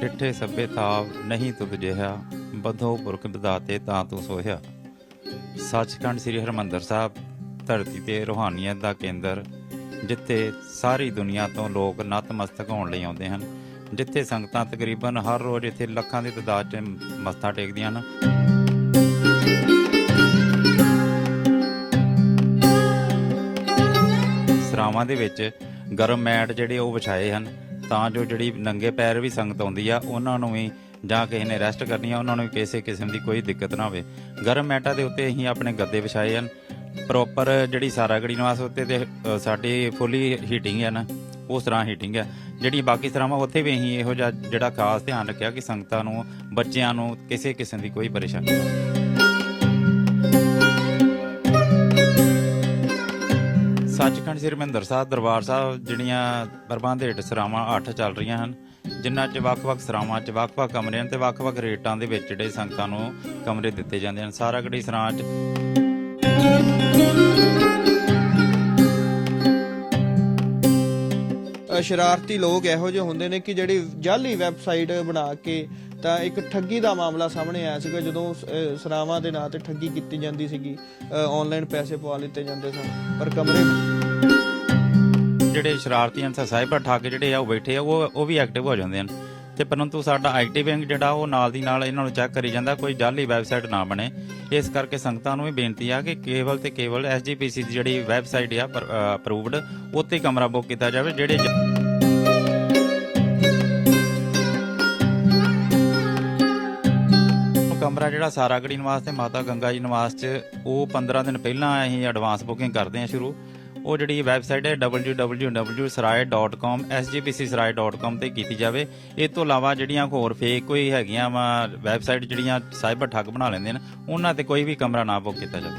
ਡਿੱਠੇ ਸੱਬੇ ਥਾਵ ਨਹੀਂ ਤੁਧ ਜਿਹਾ, ਬਧੋ ਪੁਰਖ ਵਿਦਾਤੇ ਤਾਂ ਤੂੰ ਸੋਹਿਆ। ਸੱਚਖੰਡ ਸ੍ਰੀ ਹਰਮੰਦਰ ਸਾਹਿਬ, ਧਰਤੀ ਤੇ ਰੋਹਾਨੀਅਤ ਦਾ ਕੇਂਦਰ, ਜਿੱਥੇ ਸਾਰੀ ਦੁਨੀਆ ਤੋਂ ਲੋਕ ਨਤਮਸਤਕ ਹੋਣ ਲਈ ਆਉਂਦੇ ਹਨ, ਜਿੱਥੇ ਸੰਗਤਾਂ ਤਕਰੀਬਨ ਹਰ ਰੋਜ਼ ਇੱਥੇ ਲੱਖਾਂ ਦੀ ਤਦਾਦ 'ਚ ਮੱਥਾ ਟੇਕਦੀਆਂ ਹਨ। ਸਰਾਵਾਂ ਦੇ ਵਿੱਚ ਗਰਮ ਮੈਟ ਜਿਹੜੇ ਉਹ ਵਿਛਾਏ ਹਨ ਤਾਂ ਜੋ ਜਿਹੜੀ ਨੰਗੇ ਪੈਰ ਵੀ ਸੰਗਤ ਆਉਂਦੀ ਆ, ਉਹਨਾਂ ਨੂੰ ਵੀ ਜਾਂ ਕਿਸੇ ਨੇ ਰੈਸਟ ਕਰਨੀ ਆ, ਉਹਨਾਂ ਨੂੰ ਵੀ ਕਿਸੇ ਕਿਸਮ ਦੀ ਕੋਈ ਦਿੱਕਤ ਨਾ ਹੋਵੇ। ਗਰਮ ਮੈਟਾਂ ਦੇ ਉੱਤੇ ਅਸੀਂ ਆਪਣੇ ਗੱਦੇ ਵਿਛਾਏ ਹਨ। ਪ੍ਰੋਪਰ ਜਿਹੜੀ ਸਾਰਾਗੜੀ ਨਿਵਾਸ ਉੱਤੇ ਤੇ ਸਾਡੀ ਫੁੱਲੀ ਹੀਟਿੰਗ ਹੈ ਨਾ, ਉਸ ਤਰ੍ਹਾਂ ਹੀਟਿੰਗ ਹੈ ਜਿਹੜੀ ਬਾਕੀ ਸਰਾਵਾਂ ਉੱਥੇ ਵੀ ਅਸੀਂ ਇਹੋ ਜਿਹਾ ਜਿਹੜਾ ਖਾਸ ਧਿਆਨ ਰੱਖਿਆ ਕਿ ਸੰਗਤਾਂ ਨੂੰ, ਬੱਚਿਆਂ ਨੂੰ ਕਿਸੇ ਕਿਸਮ ਦੀ ਕੋਈ ਪਰੇਸ਼ਾਨੀ ਨਾ ਹੋਵੇ। ਸੱਚਖੰਡ ਸ੍ਰੀ ਹਰਿਮੰਦਰ ਸਾਹਿਬ, ਦਰਬਾਰ ਸਾਹਿਬ, ਜਿਹੜੀਆਂ ਪ੍ਰਬੰਧ ਹੇਠ ਸਰਾਵਾਂ 8 ਚੱਲ ਰਹੀਆਂ ਹਨ, ਜਿਨ੍ਹਾਂ 'ਚ ਵੱਖ-ਵੱਖ ਸਰਾਵਾਂ 'ਚ ਵੱਖ-ਵੱਖ ਕਮਰੇ ਹਨ ਤੇ ਵੱਖ-ਵੱਖ ਰੇਟਾਂ ਦੇ ਵਿੱਚ ਜਿਹੜੇ ਸੰਗਤਾਂ ਨੂੰ ਕਮਰੇ ਦਿੱਤੇ ਜਾਂਦੇ ਹਨ। ਸਾਰਾ ਗੜੀ ਸਰਾਂ 'ਚ ਸ਼ਰਾਰਤੀ ਲੋਕ ਇਹੋ ਜਿਹੇ ਹੁੰਦੇ ਨੇ ਕਿ ਜਿਹੜੀ ਜਾਲੀ ਵੈਬਸਾਈਟ ਬਣਾ ਕੇ ਤਾਂ ਇੱਕ ਠੱਗੀ ਦਾ ਮਾਮਲਾ ਸਾਹਮਣੇ ਆਇਆ ਸੀਗਾ, ਜਦੋਂ ਸਰਾਵਾਂ ਦੇ ਨਾਂ ਤੇ ਠੱਗੀ ਕੀਤੀ ਜਾਂਦੀ ਸੀਗੀ। ਆਨਲਾਈਨ ਪੈਸੇ ਪਵਾ ਲਿੱਤੇ ਜਾਂਦੇ ਸਨ, ਪਰ ਕਮਰੇ ਜਿਹੜੇ ਸ਼ਰਾਰਤੀ ਹਨ ਸਾਈਬਰ ਠੱਗ ਜਿਹੜੇ ਆ ਉਹ ਬੈਠੇ ਆ, ਉਹ ਉਹ ਵੀ ਐਕਟਿਵ ਹੋ ਜਾਂਦੇ ਹਨ। ਤੇ ਪਰੰਤੂ ਸਾਡਾ ਆਈਟੀ ਵਿੰਗ ਜਿਹੜਾ, ਉਹ ਨਾਲ ਦੀ ਨਾਲ ਇਹਨਾਂ ਨੂੰ ਚੈੱਕ ਕਰੀ ਜਾਂਦਾ, ਕੋਈ ਜਾਲੀ ਵੈਬਸਾਈਟ ਨਾ ਬਣੇ। ਇਸ ਕਰਕੇ ਸੰਗਤਾਂ ਨੂੰ ਵੀ ਬੇਨਤੀ ਆ ਕਿ ਕੇਵਲ ਤੇ ਕੇਵਲ ਐਸਜੀਪੀਸੀ ਦੀ ਜਿਹੜੀ ਵੈਬਸਾਈਟ ਆ ਅਪਰੂਵਡ ਉੱਤੇ ਕਮਰਾ ਬੁੱਕ ਕੀਤਾ ਜਾਵੇ, ਜਿਹੜੇ ਕਮਰਾ ਜਿਹੜਾ ਸਾਰਾਗੜੀ ਨਿਵਾਸ ਤੇ ਮਾਤਾ ਗੰਗਾ ਜੀ ਨਿਵਾਸ ਚ, ਉਹ 15 ਦਿਨ ਪਹਿਲਾਂ ਅਸੀਂ ਐਡਵਾਂਸ ਬੁਕਿੰਗ ਕਰਦੇ ਹਾਂ ਸ਼ੁਰੂ। ਉਹ ਜਿਹੜੀ ਵੈਬਸਾਈਟ ਹੈ www.sarai.com sgpcsarai.com ਤੇ ਕੀਤੀ ਜਾਵੇ। ਇਹ ਤੋਂ ਇਲਾਵਾ ਜਿਹੜੀਆਂ ਹੋਰ ਫੇਕ ਕੋਈ ਹੈਗੀਆਂ ਵਾ, ਵੈਬਸਾਈਟ ਜਿਹੜੀਆਂ ਸਾਈਬਰ ਠੱਗ ਬਣਾ ਲੈਂਦੇ ਨੇ, ਉਹਨਾਂ ਤੇ ਕੋਈ ਵੀ ਕਮਰਾ ਨਾ ਬੁੱਕ ਕੀਤਾ ਜਾਵੇ।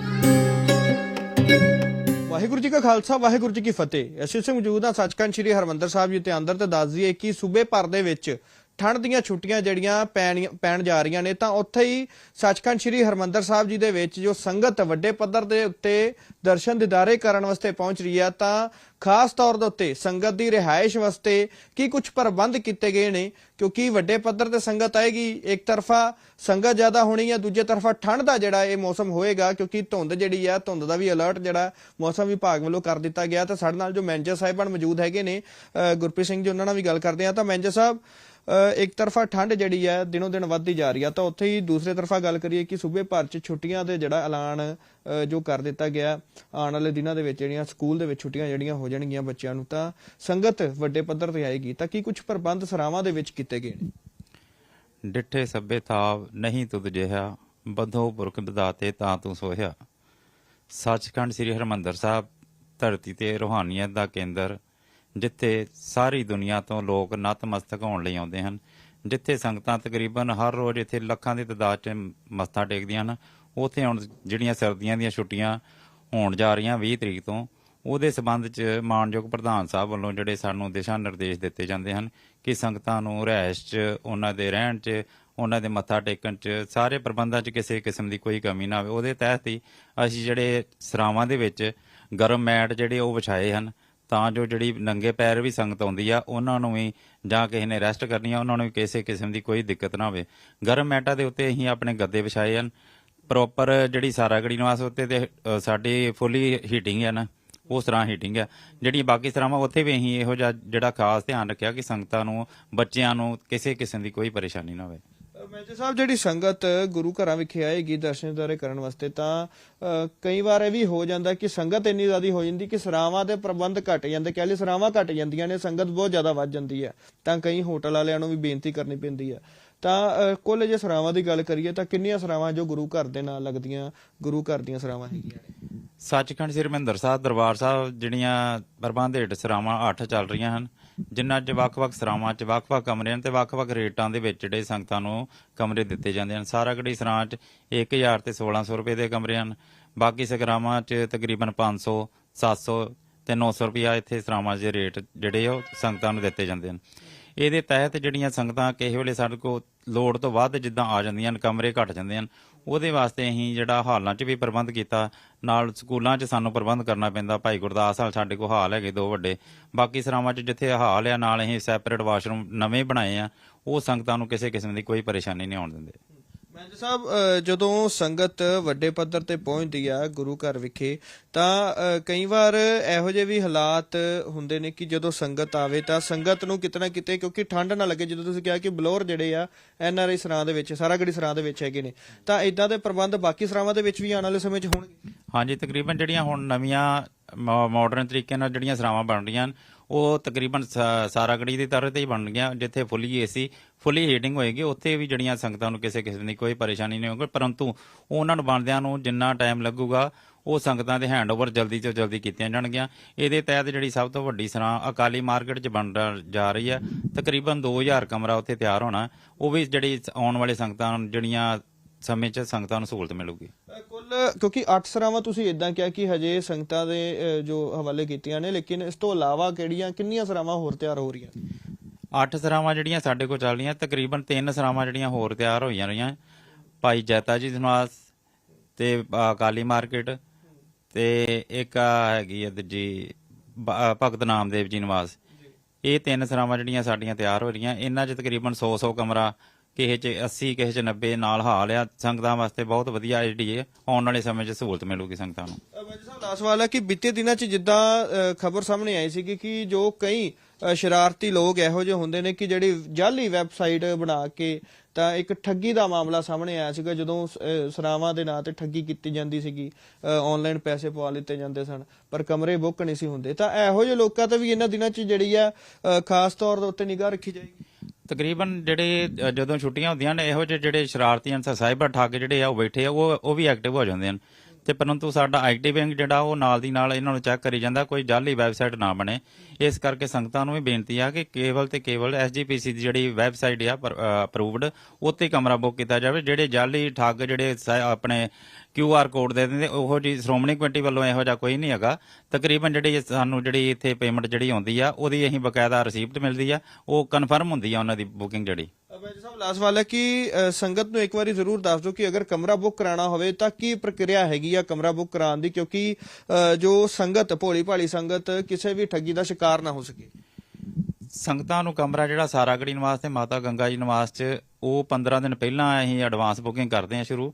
ਵਾਹਿਗੁਰੂ ਜੀ ਕਾ ਖਾਲਸਾ, ਵਾਹਿਗੁਰੂ ਜੀ ਕੀ ਫਤਿਹ। ਅਸੀਂ ਸੇ ਮੌਜੂਦ ਹਾਂ ਸੱਚਖੰਡ ਸ੍ਰੀ ਹਰਮੰਦਰ ਸਾਹਿਬ ਜੀ ਤੇ ਅੰਦਰ ਤੇ ਦੱਸ ਦਈਏ ਕਿ ਸੂਬੇ ਭਰ ਦੇ ਵਿੱਚ ਠੰਡ ਦੀਆਂ ਛੁੱਟੀਆਂ ਜਿਹੜੀਆਂ ਪੈਣੀਆਂ- ਪੈਣ ਜਾ ਰਹੀਆਂ ਨੇ, ਤਾਂ ਉੱਥੇ ਹੀ ਸੱਚਖੰਡ ਸ੍ਰੀ ਹਰਮੰਦਰ ਸਾਹਿਬ ਜੀ ਦੇ ਵਿੱਚ ਜੋ ਸੰਗਤ ਵੱਡੇ ਪੱਧਰ ਦੇ ਉੱਤੇ ਦਰਸ਼ਨ ਦਿਦਾਰੇ ਕਰਨ ਵਾਸਤੇ ਪਹੁੰਚ ਰਹੀ ਹੈ, ਤਾਂ ਖਾਸ ਤੌਰ ਦੇ ਉੱਤੇ ਸੰਗਤ ਦੀ ਰਿਹਾਇਸ਼ ਵਾਸਤੇ ਕੀ ਕੁਝ ਪ੍ਰਬੰਧ ਕੀਤੇ ਗਏ ਨੇ? ਕਿਉਂਕਿ ਵੱਡੇ ਪੱਧਰ ਤੇ ਸੰਗਤ ਆਏਗੀ ਇੱਕ ਤਰਫਾ ਸੰਗਤ ਜ਼ਿਆਦਾ ਹੋਣੀ ਹੈ, ਦੂਜੇ ਤਰਫਾ ਠੰਡ ਦਾ ਜਿਹੜਾ ਇਹ ਮੌਸਮ ਹੋਏਗਾ, ਕਿਉਂਕਿ ਧੁੰਦ ਜਿਹੜੀ ਆ ਧੁੰਦ ਦਾ ਵੀ ਅਲਰਟ ਜਿਹੜਾ ਮੌਸਮ ਵਿਭਾਗ ਵੱਲੋਂ ਕਰ ਦਿੱਤਾ ਗਿਆ। ਤਾਂ ਸਾਡੇ ਨਾਲ ਜੋ ਮੈਨੇਜਰ ਸਾਹਿਬਾਨ ਮੌਜੂਦ ਹੈਗੇ ਨੇ ਗੁਰਪ੍ਰੀਤ ਸਿੰਘ ਜੀ, ਉਹਨਾਂ ਨਾਲ ਵੀ ਗੱਲ ਕਰਦੇ ਆ ਤਾਂ ਮੈਨੇਜਰ ਸਾਹਿਬ ਇੱਕ ਤਰਫਾ ਠੰਡ ਜਿਹੜੀ ਹੈ ਦਿਨੋਂ ਦਿਨ ਵੱਧਦੀ ਜਾ ਰਹੀ ਹੈ ਤਾਂ ਉੱਥੇ ਹੀ ਦੂਸਰੇ ਤਰਫਾ ਗੱਲ ਕਰੀਏ ਕਿ ਸੂਬੇ ਭਰ 'ਚ ਛੁੱਟੀਆਂ ਦੇ ਜਿਹੜਾ ਐਲਾਨ ਜੋ ਕਰ ਦਿੱਤਾ ਗਿਆ, ਆਉਣ ਵਾਲੇ ਦਿਨਾਂ ਦੇ ਵਿੱਚ ਜਿਹੜੀਆਂ ਸਕੂਲ ਦੇ ਵਿੱਚ ਛੁੱਟੀਆਂ ਜਿਹੜੀਆਂ ਹੋ ਜਾਣਗੀਆਂ ਬੱਚਿਆਂ ਨੂੰ, ਤਾਂ ਸੰਗਤ ਵੱਡੇ ਪੱਧਰ ਤੇ ਆਏਗੀ, ਤਾਂ ਕੀ ਕੁਝ ਪ੍ਰਬੰਧ ਸਰਾਵਾਂ ਦੇ ਵਿੱਚ ਕੀਤੇ ਗਏ ਨੇ? ਡਿੱਠੇ ਸੱਬੇ ਥਾਵ ਨਹੀਂ ਤੁਧ ਜਿਹਾ, ਬਧੋ ਪੁਰਖ ਵਿਦਾਤੇ ਤਾਂ ਤੂੰ ਸੋਹਿਆ। ਸੱਚਖੰਡ ਸ੍ਰੀ ਹਰਮੰਦਰ ਸਾਹਿਬ, ਧਰਤੀ ਤੇ ਰੋਹਾਨੀਅਤ ਦਾ ਕੇਂਦਰ ਜਿੱਥੇ ਸਾਰੀ ਦੁਨੀਆ ਤੋਂ ਲੋਕ ਨਤਮਸਤਕ ਹੋਣ ਲਈ ਆਉਂਦੇ ਹਨ, ਜਿੱਥੇ ਸੰਗਤਾਂ ਤਕਰੀਬਨ ਹਰ ਰੋਜ਼ ਇੱਥੇ ਲੱਖਾਂ ਦੀ ਤਦਾਦ 'ਚ ਮੱਥਾ ਟੇਕਦੀਆਂ ਹਨ, ਉੱਥੇ ਹੁਣ ਜਿਹੜੀਆਂ ਸਰਦੀਆਂ ਦੀਆਂ ਛੁੱਟੀਆਂ ਹੋਣ ਜਾ ਰਹੀਆਂ 20 ਤਰੀਕ ਤੋਂ, ਉਹਦੇ ਸਬੰਧ 'ਚ ਮਾਨਯੋਗ ਪ੍ਰਧਾਨ ਸਾਹਿਬ ਵੱਲੋਂ ਜਿਹੜੇ ਸਾਨੂੰ ਦਿਸ਼ਾ ਨਿਰਦੇਸ਼ ਦਿੱਤੇ ਜਾਂਦੇ ਹਨ ਕਿ ਸੰਗਤਾਂ ਨੂੰ ਰਿਹਾਇਸ਼ 'ਚ, ਉਹਨਾਂ ਦੇ ਰਹਿਣ 'ਚ, ਉਹਨਾਂ ਦੇ ਮੱਥਾ ਟੇਕਣ 'ਚ ਸਾਰੇ ਪ੍ਰਬੰਧਾਂ 'ਚ ਕਿਸੇ ਕਿਸਮ ਦੀ ਕੋਈ ਕਮੀ ਨਾ ਆਵੇ। ਉਹਦੇ ਤਹਿਤ ਹੀ ਅਸੀਂ ਜਿਹੜੇ ਸਰਾਵਾਂ ਦੇ ਵਿੱਚ ਗਰਮ ਮੈਟ ਜਿਹੜੇ ਉਹ ਵਿਛਾਏ ਹਨ ਤਾਂ ਜੋ ਜਿਹੜੀ ਨੰਗੇ ਪੈਰ ਵੀ ਸੰਗਤ ਆਉਂਦੀ ਆ, ਉਹਨਾਂ ਨੂੰ ਵੀ ਜਾਂ ਕਿਸੇ ਨੇ ਰੈਸਟ ਕਰਨੀ ਆ, ਉਹਨਾਂ ਨੂੰ ਵੀ ਕਿਸੇ ਕਿਸਮ ਦੀ ਕੋਈ ਦਿੱਕਤ ਨਾ ਹੋਵੇ। ਗਰਮ ਮੈਟਾਂ ਦੇ ਉੱਤੇ ਅਸੀਂ ਆਪਣੇ ਗੱਦੇ ਵਿਛਾਏ ਹਨ। ਪ੍ਰੋਪਰ ਜਿਹੜੀ ਸਾਰਾਗੜੀ ਨਿਵਾਸ ਉੱਤੇ ਤੇ ਸਾਡੀ ਫੁੱਲੀ ਹੀਟਿੰਗ ਹੈ ਨਾ, ਉਸ ਤਰ੍ਹਾਂ ਹੀਟਿੰਗ ਹੈ ਜਿਹੜੀ ਬਾਕੀ ਸਰਾਵਾਂ ਉੱਥੇ ਵੀ ਅਸੀਂ ਇਹੋ ਜਿਹਾ ਜਿਹੜਾ ਖਾਸ ਧਿਆਨ ਰੱਖਿਆ ਕਿ ਸੰਗਤਾਂ ਨੂੰ, ਬੱਚਿਆਂ ਨੂੰ ਕਿਸੇ ਕਿਸਮ ਦੀ ਕੋਈ ਪਰੇਸ਼ਾਨੀ ਨਾ ਹੋਵੇ। ਮੈਜਰ ਸਾਹਿਬ, ਜਿਹੜੀ ਸੰਗਤ ਗੁਰੂ ਘਰਾਂ ਵਿਖੇ ਆਏਗੀ ਦਰਸ਼ਨ ਦਾਰੇ ਕਰਨ ਵਾਸਤੇ, ਤਾਂ ਕਈ ਵਾਰ ਇਹ ਵੀ ਹੋ ਜਾਂਦਾ ਕਿ ਸੰਗਤ ਇੰਨੀ ਜ਼ਿਆਦਾ ਹੋ ਜਾਂਦੀ ਕਿ ਸਰਾਵਾਂ ਦੇ ਪ੍ਰਬੰਧ ਘਟ ਜਾਂਦੇ। ਕਹਿ ਲਈ ਸਰਾਵਾਂ ਘਟ ਜਾਂਦੀਆਂ ਨੇ, ਸੰਗਤ ਬਹੁਤ ਜ਼ਿਆਦਾ ਵੱਧ ਜਾਂਦੀ ਹੈ। ਤਾਂ ਕਈ ਹੋਟਲ ਵਾਲਿਆਂ ਨੂੰ ਵੀ ਬੇਨਤੀ ਕਰਨੀ ਪੈਂਦੀ ਹੈ। ਤਾਂ ਕੁੱਲ ਜੇ ਸਰਾਵਾਂ ਦੀ ਗੱਲ ਕਰੀਏ, ਤਾਂ ਕਿੰਨੀਆਂ ਸਰਾਵਾਂ ਜੋ ਗੁਰੂ ਘਰ ਦੇ ਨਾਲ ਲੱਗਦੀਆਂ, ਗੁਰੂ ਘਰ ਦੀਆਂ ਸਰਾਵਾਂ ਹੈਗੀਆਂ ਨੇ? ਸੱਚਖੰਡ ਸ੍ਰੀ ਹਰਿਮੰਦਰ ਸਾਹਿਬ, ਦਰਬਾਰ ਸਾਹਿਬ, ਜਿਹੜੀਆਂ ਪ੍ਰਬੰਧ ਹੇਠ ਸਰਾਵਾਂ 8 ਚੱਲ ਰਹੀਆਂ ਹਨ ਜਿਨ੍ਹਾਂ 'ਚ ਵੱਖ-ਵੱਖ ਸਰਾਵਾਂ 'ਚ, ਵੱਖ-ਵੱਖ ਕਮਰੇ ਹਨ ਤੇ ਵੱਖ-ਵੱਖ ਰੇਟਾਂ ਦੇ ਵਿੱਚ ਜਿਹੜੇ ਸੰਗਤਾਂ ਨੂੰ ਕਮਰੇ ਦਿੱਤੇ ਜਾਂਦੇ ਹਨ। ਸਾਰਾ ਗੜੀ ਸਰਾਂ 'ਚ 1000 ਤੇ 1600 ਰੁਪਏ ਦੇ ਕਮਰੇ ਹਨ। ਬਾਕੀ ਸਗਰਾਵਾਂ 'ਚ ਤਕਰੀਬਨ 500 700 ਤੇ 900 ਰੁਪਿਆ ਇੱਥੇ ਸਰਾਵਾਂ ਦੇ ਰੇਟ ਜਿਹੜੇ ਉਹ ਸੰਗਤਾਂ ਨੂੰ ਦਿੱਤੇ ਜਾਂਦੇ ਹਨ। ਇਹਦੇ ਤਹਿਤ ਜਿਹੜੀਆਂ ਸੰਗਤਾਂ ਕਿਸੇ ਵੇਲੇ ਸਾਡੇ ਕੋਲ ਲੋੜ ਤੋਂ ਵੱਧ ਜਿੱਦਾਂ ਆ ਜਾਂਦੀਆਂ ਹਨ ਕਮਰੇ ਘਟ ਜਾਂਦੇ ਹਨ, ਉਹਦੇ ਵਾਸਤੇ ਅਸੀਂ ਜਿਹੜਾ ਹਾਲਾਂ 'ਚ ਵੀ ਪ੍ਰਬੰਧ ਕੀਤਾ, ਨਾਲ ਸਕੂਲਾਂ 'ਚ ਸਾਨੂੰ ਪ੍ਰਬੰਧ ਕਰਨਾ ਪੈਂਦਾ, ਭਾਈ ਗੁਰਦਾਸ ਹਾਲ ਸਾਡੇ ਕੋਲ ਹਾਲ ਹੈਗੇ ਦੋ ਵੱਡੇ, ਬਾਕੀ ਸਰਾਵਾਂ 'ਚ ਜਿੱਥੇ ਹਾਲ ਆ, ਨਾਲ ਅਸੀਂ ਸੈਪਰੇਟ ਵਾਸ਼ਰੂਮ ਨਵੇਂ ਬਣਾਏ ਆ, ਉਹ ਸੰਗਤਾਂ ਨੂੰ ਕਿਸੇ ਕਿਸਮ ਦੀ ਕੋਈ ਪਰੇਸ਼ਾਨੀ ਨਹੀਂ ਆਉਣ ਦਿੰਦੇ। ਮੈਨੇਜਰ ਸਾਹਿਬ ਜਦੋਂ ਸੰਗਤ ਵੱਡੇ ਪੱਧਰ ਤੇ ਪਹੁੰਚਦੀ ਆ ਗੁਰੂ ਘਰ ਵਿਖੇ ਤਾਂ ਕਈ ਵਾਰ ਇਹੋ ਜਿਹੇ ਵੀ ਹਾਲਾਤ ਹੁੰਦੇ ਨੇ ਕਿ ਜਦੋਂ ਸੰਗਤ ਆਵੇ ਤਾਂ ਸੰਗਤ ਨੂੰ ਕਿਤੇ ਕਿਤੇ ਕਿਉਂਕਿ ਠੰਡ ਨਾ ਲੱਗੇ ਜਦੋਂ ਤੁਸੀਂ ਕਿਹਾ ਕਿ ਬਲੌਰ ਜਿਹੜੇ ਆ ਐਨ ਆਰ ਆਈ ਸਰਾਂ ਦੇ ਵਿੱਚ ਸਾਰਾ ਸਾਰਾਗੜੀ ਸਰਾਂ ਦੇ ਵਿੱਚ ਹੈਗੇ ਨੇ ਤਾਂ ਇਦਾਂ ਦੇ ਪ੍ਰਬੰਧ ਬਾਕੀ ਸਰਾਵਾਂ ਦੇ ਵਿੱਚ ਵੀ ਆਉਣ ਵਾਲੇ ਸਮੇਂ 'ਚ ਹੋਣਗੇ? ਹਾਂਜੀ ਤਕਰੀਬਨ ਜਿਹੜੀਆਂ ਹੁਣ ਨਵੀਆਂ ਮਾਡਰਨ ਤਰੀਕੇ ਨਾਲ ਜਿਹੜੀਆਂ ਸਰਾਵਾਂ ਬਣ ਰਹੀਆਂ ਹਨ, ਉਹ ਤਕਰੀਬਨ ਸਾ- ਸਾਰਾਗੜੀ ਦੀ ਤਰ੍ਹਾਂ ਤੇ ਹੀ ਬਣ ਗਿਆ, ਜਿੱਥੇ ਫੁੱਲੀ ਏਸੀ ਫੁੱਲੀ ਹੀਟਿੰਗ ਹੋਏਗੀ, ਉੱਥੇ ਵੀ ਜਿਹੜੀਆਂ ਸੰਗਤਾਂ ਨੂੰ ਕਿਸੇ ਕਿਸਮ ਦੀ ਕੋਈ ਪਰੇਸ਼ਾਨੀ ਨਹੀਂ ਹੋਊਗੀ, ਪਰੰਤੂ ਉਹਨਾਂ ਨੂੰ ਬਣਦਿਆਂ ਨੂੰ ਜਿੰਨਾ ਟਾਈਮ ਲੱਗੂਗਾ, ਉਹ ਸੰਗਤਾਂ ਦੇ ਹੈਂਡਓਵਰ ਜਲਦੀ ਤੋਂ ਜਲਦੀ ਕੀਤੀਆਂ ਜਾਣਗੀਆਂ। ਇਹਦੇ ਤਹਿਤ ਜਿਹੜੀ ਸਭ ਤੋਂ ਵੱਡੀ ਸਰਾਂ ਅਕਾਲੀ ਮਾਰਕੀਟ 'ਚ ਬਣ ਜਾ ਰਹੀ ਹੈ, ਤਕਰੀਬਨ 2000 ਕਮਰਾ ਉੱਥੇ ਤਿਆਰ ਹੋਣਾ, ਉਹ ਵੀ ਜਿਹੜੀ ਆਉਣ ਵਾਲੇ ਸੰਗਤਾਂ ਜਿਹੜੀਆਂ ਸਮੇਂ 'ਚ ਸੰਗਤਾਂ ਨੂੰ ਸਹੂਲਤ ਮਿਲੂਗੀ। ਕਿਉਂਕਿ 8 ਸਰਾਵਾਂ ਤੁਸੀਂ ਇਦਾਂ ਕਿਹਾ ਕਿ ਹਜੇ ਸੰਗਤਾਂ ਦੇ ਜੋ ਹਵਾਲੇ ਕੀਤੀਆਂ ਨੇ, ਲੇਕਿਨ ਇਸ ਤੋਂ ਇਲਾਵਾ ਕਿਹੜੀਆਂ, ਕਿੰਨੀਆਂ ਸਰਾਵਾਂ ਹੋਰ ਤਿਆਰ ਹੋ ਰਹੀਆਂ? ਅੱਠ ਸਰਾਵਾਂ ਜਿਹੜੀਆਂ ਸਾਡੇ ਕੋਲ ਚੱਲ ਰਹੀਆਂ, ਤਕਰੀਬਨ ਤਿੰਨ ਸਰਾਵਾਂ ਜਿਹੜੀਆਂ ਹੋਰ ਤਿਆਰ ਹੋਈਆਂ ਰਹੀਆਂ। ਭਾਈ ਜੈਤਾ ਜੀ ਨਿਵਾਸ ਤੇ ਕਾਲੀ ਮਾਰਕੀਟ ਤੇ ਇੱਕ ਆ ਹੈਗੀ ਹੈ ਦੂਜੀ ਭਗਤ ਨਾਮਦੇਵ ਜੀ ਨਿਵਾਸ ਇਹ ਤਿੰਨ ਸਰਾਵਾਂ ਜਿਹੜੀਆਂ ਸਾਡੀਆਂ ਤਿਆਰ ਹੋ ਰਹੀਆਂ, ਇਹਨਾਂ 'ਚ ਤਕਰੀਬਨ 100 100 ਕਮਰਾ ਕਿਸੇ 'ਚ 80 ਕਿਸੇ 'ਚ 90 ਨਾਲ ਹਾਲ ਆ, ਸੰਗਤਾਂ ਵਾਸਤੇ ਬਹੁਤ ਵਧੀਆ ਜਿਹੜੀ ਹੈ ਆਉਣ ਵਾਲੇ ਸਮੇਂ 'ਚ ਸਹੂਲਤ ਮਿਲੂਗੀ ਸੰਗਤਾਂ ਨੂੰ। ਬਾਜੀ ਸਾਹਿਬ ਲਾਸਟ ਸਵਾਲ ਕਿ ਬੀਤੇ ਦਿਨਾਂ 'ਚ ਜਿੱਦਾਂ ਖਬਰ ਸਾਹਮਣੇ ਆਈ ਸੀ ਕਿ ਜੋ ਕਈ ਸ਼ਰਾਰਤੀ ਲੋਕ ਇਹੋ ਜਿਹੇ ਹੁੰਦੇ ਨੇ ਕਿ ਜਿਹੜੀ ਜਾਲੀ ਵੈਬਸਾਈਟ ਬਣਾ ਕੇ ਤਾਂ ਇੱਕ ਠੱਗੀ ਦਾ ਮਾਮਲਾ ਸਾਹਮਣੇ ਆਇਆ ਸੀਗਾ, ਜਦੋਂ ਸਰਾਵਾਂ ਦੇ ਨਾਂ ਤੇ ਠੱਗੀ ਕੀਤੀ ਜਾਂਦੀ ਸੀਗੀ ਆਨਲਾਈਨ ਪੈਸੇ ਪਵਾ ਲਿੱਤੇ ਜਾਂਦੇ ਸਨ, ਪਰ ਕਮਰੇ ਬੁੱਕ ਨਹੀਂ ਸੀ ਹੁੰਦੇ। ਤਾਂ ਇਹੋ ਜਿਹੇ ਲੋਕਾਂ ਤੇ ਵੀ ਇਹਨਾਂ ਦਿਨਾਂ 'ਚ ਜਿਹੜੀ ਆ ਖਾਸ ਤੌਰ ਦੇ ਉੱਤੇ ਨਿਗਾਹ ਰੱਖੀ ਜਾਏਗੀ। ਤਕਰੀਬਨ ਜਿਹੜੇ ਅ, ਜਦੋਂ ਛੁੱਟੀਆਂ ਹੁੰਦੀਆਂ ਨੇ ਇਹੋ ਜਿਹੇ ਜਿਹੜੇ ਸ਼ਰਾਰਤੀ ਅਨਸਰ ਸਾਈਬਰ ਠੱਗ ਜਿਹੜੇ ਆ ਉਹ ਬੈਠੇ ਆ ਉਹ ਉਹ ਵੀ ਐਕਟਿਵ ਹੋ ਜਾਂਦੇ ਹਨ। ਤੇ ਪਰੰਤੂ ਸਾਡਾ ਆਈਟੀ ਬੈਂਕ ਜਿਹੜਾ ਉਹ ਨਾਲ ਦੀ ਨਾਲ ਇਹਨਾਂ ਨੂੰ ਚੈੱਕ ਕਰੀ ਜਾਂਦਾ, ਕੋਈ ਜਾਲੀ ਵੈਬਸਾਈਟ ਨਾ ਬਣੇ। ਇਸ ਕਰਕੇ ਸੰਗਤਾਂ ਨੂੰ ਵੀ ਬੇਨਤੀ ਆ ਕਿ ਕੇਵਲ ਤੇ ਕੇਵਲ ਐਸਜੀਪੀਸੀ ਦੀ ਜਿਹੜੀ ਵੈਬਸਾਈਟ ਆ ਅਪਰੂਵਡ ਉੱਤੇ ਕਮਰਾ ਬੁੱਕ ਕੀਤਾ ਜਾਵੇ, ਜਿਹੜੇ ਜਾਲੀ ਠੱਗ ਜਿਹੜੇ ਸਾ- ਆਪਣੇ ਕਿਊ ਆਰ ਕੋਡ ਦੇ ਦਿੰਦੇ, ਉਹੋ ਜੀ ਸ਼੍ਰੋਮਣੀ ਕਮੇਟੀ ਵੱਲੋਂ ਇਹੋ ਜਿਹਾ ਕੋਈ ਨਹੀਂ ਹੈਗਾ। ਤਕਰੀਬਨ ਜਿਹੜੀ ਸਾਨੂੰ ਜਿਹੜੀ ਇੱਥੇ ਪੇਮੈਂਟ ਜਿਹੜੀ ਆਉਂਦੀ ਆ, ਉਹਦੀ ਅਸੀਂ ਬਕਾਇਦਾ ਰਸੀਪਟ ਮਿਲਦੀ ਆ, ਉਹ ਕਨਫਰਮ ਹੁੰਦੀ ਆ ਉਹਨਾਂ ਦੀ ਬੁਕਿੰਗ ਜਿਹੜੀ। ਬਾਜੀ ਸਾਹਿਬ ਲਾਸਟ ਵਾਲਾ ਕਿ ਸੰਗਤ ਨੂੰ ਇੱਕ ਵਾਰੀ ਜ਼ਰੂਰ ਦੱਸ ਦਿਓ ਕਿ ਅਗਰ ਕਮਰਾ ਬੁੱਕ ਕਰਾਉਣਾ ਹੋਵੇ ਤਾਂ ਕੀ ਪ੍ਰਕਿਰਿਆ ਹੈਗੀ ਆ ਕਮਰਾ ਬੁੱਕ ਕਰਾਉਣ ਦੀ? ਕਿਉਂਕਿ ਜੋ ਸੰਗਤ ਭੋਲੀ ਭਾਲੀ ਸੰਗਤ ਕਿਸੇ ਵੀ ਠੱਗੀ ਦਾ ਸ਼ਿਕਾਰ ਨਾ ਹੋ ਸਕੇ। ਸੰਗਤਾਂ ਨੂੰ ਕਮਰਾ ਜਿਹੜਾ ਸਾਰਾਗੜੀ ਨਿਵਾਸ ਤੇ ਮਾਤਾ ਗੰਗਾ ਜੀ ਨਿਵਾਸ ਚ, ਉਹ 15 ਦਿਨ ਪਹਿਲਾਂ ਅਸੀਂ ਐਡਵਾਂਸ ਬੁਕਿੰਗ ਕਰਦੇ ਹਾਂ ਸ਼ੁਰੂ।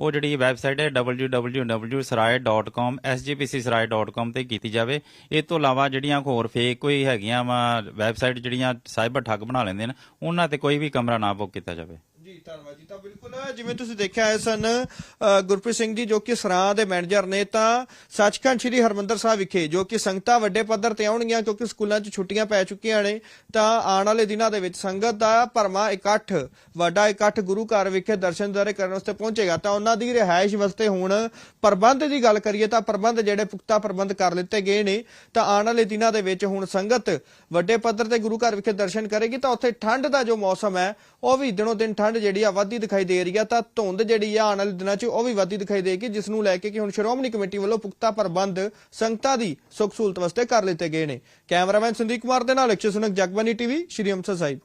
ਉਹ ਜਿਹੜੀ ਵੈਬਸਾਈਟ ਹੈ www.sarai.com sgpcsarai.com ਤੇ ਕੀਤੀ ਜਾਵੇ। ਇਹ ਤੋਂ ਇਲਾਵਾ ਜਿਹੜੀਆਂ ਹੋਰ ਫੇਕ ਕੋਈ ਹੈਗੀਆਂ ਵਾ, ਵੈਬਸਾਈਟ ਜਿਹੜੀਆਂ ਸਾਈਬਰ ਠੱਗ ਬਣਾ ਲੈਂਦੇ ਨੇ, ਉਹਨਾਂ ਤੇ ਕੋਈ ਵੀ ਕਮਰਾ ਨਾ ਬੁੱਕ ਕੀਤਾ ਜਾਵੇ। ਧੰਨਵਾਦ ਜੀ। ਤਾਂ ਬਿਲਕੁਲ, ਜਿਵੇਂ ਤੁਸੀਂ ਦੇਖਿਆ ਹੈ ਸਨ ਗੁਰਪ੍ਰੀਤ ਸਿੰਘ ਜੀ ਜੋ ਕਿ ਸਰਾਂ ਦੇ ਮੈਨੇਜਰ ਨੇ, ਤਾਂ ਸੱਚਖੰਡ ਸ੍ਰੀ ਹਰਮੰਦਰ ਸਾਹਿਬ ਵਿਖੇ ਜੋ ਕਿ ਸੰਗਤਾਂ ਵੱਡੇ ਪੱਧਰ ਤੇ ਆਉਣਗੀਆਂ ਕਿਉਂਕਿ ਸਕੂਲਾਂ 'ਚ ਛੁੱਟੀਆਂ ਪੈ ਚੁੱਕੀਆਂ ਨੇ, ਤਾਂ ਆਉਣ ਵਾਲੇ ਦਿਨਾਂ ਦੇ ਵਿੱਚ ਸੰਗਤ ਦਾ ਭਰਮਾ ਇਕੱਠ, ਵੱਡਾ ਇਕੱਠ ਗੁਰੂ ਘਰ ਵਿਖੇ ਦਰਸ਼ਨ ਦਾਰੇ ਕਰਨ ਵਾਸਤੇ ਪਹੁੰਚੇਗਾ। ਤਾਂ ਉਹਨਾਂ ਦੀ ਰਿਹਾਇਸ਼ ਵਾਸਤੇ ਹੁਣ ਪ੍ਰਬੰਧ ਦੀ ਗੱਲ ਕਰੀਏ ਤਾਂ ਪ੍ਰਬੰਧ ਜਿਹੜੇ ਪੁਖਤਾ ਪ੍ਰਬੰਧ ਕਰ ਲਿੱਤੇ ਗਏ ਨੇ, ਤਾਂ ਆਉਣ ਵਾਲੇ ਦਿਨਾਂ ਦੇ ਵਿੱਚ ਹੁਣ ਸੰਗਤ ਵੱਡੇ ਪੱਧਰ ਤੇ ਗੁਰੂ ਘਰ ਵਿਖੇ ਦਰਸ਼ਨ ਕਰੇਗੀ, ਤਾਂ ਉੱਥੇ ਠੰਡ ਦਾ ਜੋ ਮੌਸਮ ਹੈ, ਉਹ ਵੀ ਦਿਨੋਂ ਦਿਨ ਠੰਡ ਜਿਹੜੀ ਆ ਵੱਧਦੀ ਦਿਖਾਈ ਦੇ ਰਹੀ ਆ, ਤਾਂ ਧੁੰਦ ਜਿਹੜੀ ਆ ਆਉਣ ਵਾਲੇ ਦਿਨਾਂ 'ਚ ਉਹ ਵੀ ਵੱਧਦੀ ਦਿਖਾਈ ਦੇਗੀ ਜਿਸ ਨੂੰ ਲੈ ਕੇ ਕਿ ਹੁਣ ਸ਼੍ਰੋਮਣੀ ਕਮੇਟੀ ਵੱਲੋਂ ਪੁਖਤਾ ਪ੍ਰਬੰਧ ਸੰਗਤਾਂ ਦੀ ਸੁੱਖ ਸਹੂਲਤ ਵਾਸਤੇ ਕਰ ਲਿੱਤੇ ਗਏ ਨੇ। ਕੈਮਰਾਮੈਨ ਸੰਦੀਪ ਕੁਮਾਰ ਦੇ ਨਾਲ ਅਕਸ਼ੇ ਸੁਨਕ ਜਗਬਾਨੀ ਟੀਵੀ, ਸ਼੍ਰੀ ਅੰਮ੍ਰਿਤਸਰ ਸਾਹਿਬ।